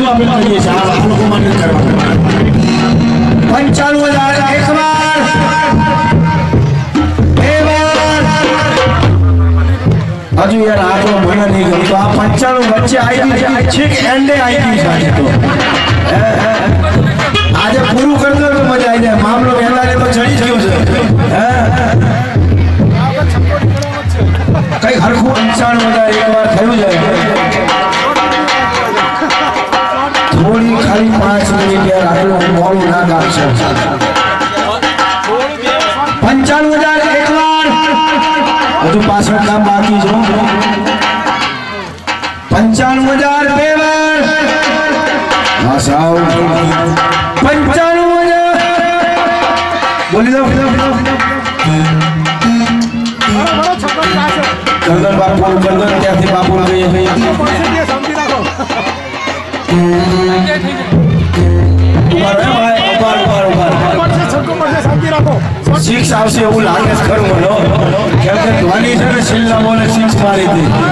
બધું આપણે કરીએ છીએ, આ લોકો માટે કરવા પંચાણું હજાર એકવાર હજુ યાર આ તો મને નહીં ગયું, તો આ પંચાણું વચ્ચે આવી ગઈ છે છેક એન્ડે આવી ગઈ છે આજે પૂરું કરતો તો મજા આવી જાય. મામલો વહેલા તો ચડી ગયો. પાંચ પંચાણું હજાર એકવાર. હજુ પાછળ કામ બાકી જો પંચાણું હજાર બે વાર. હા સાવ પંચાણું હજાર. બોલી દો. ગંગન બાપુ ગંગન ત્યાંથી બાપુ લઈએ થઈ સિક્સ આવશે એવું લાગે જ ખરું, બોલો. કેમ કે ધોની છે ને છેલ્લા બોલે સિક્સ મારી દીધી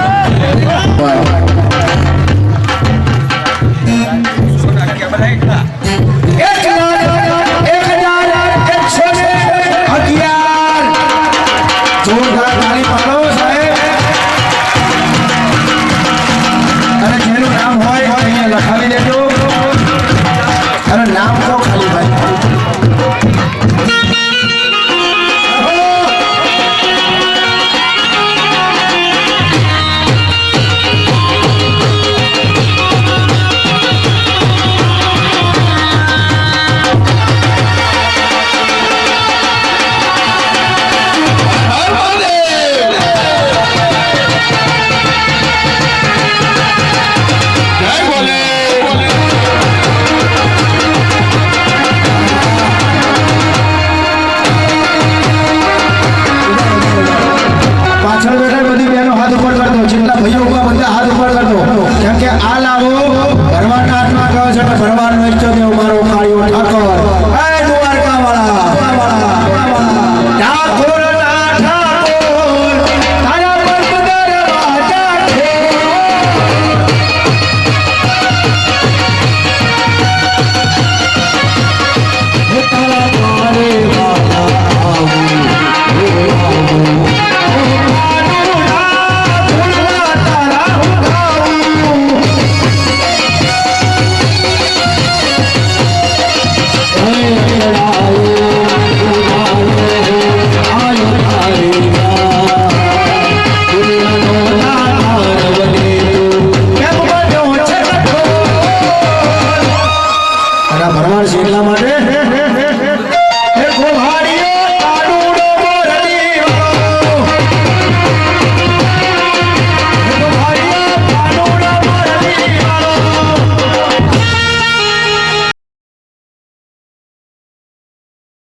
જોરદાર અને જેનું નામ હોય, અહીંયા લખાવી કે આ લાવો ભરવાના હાથમાં ગયો છે ભરવાનો ઈચ્છો દેવ મારો કાળીઓ ઠાકોર.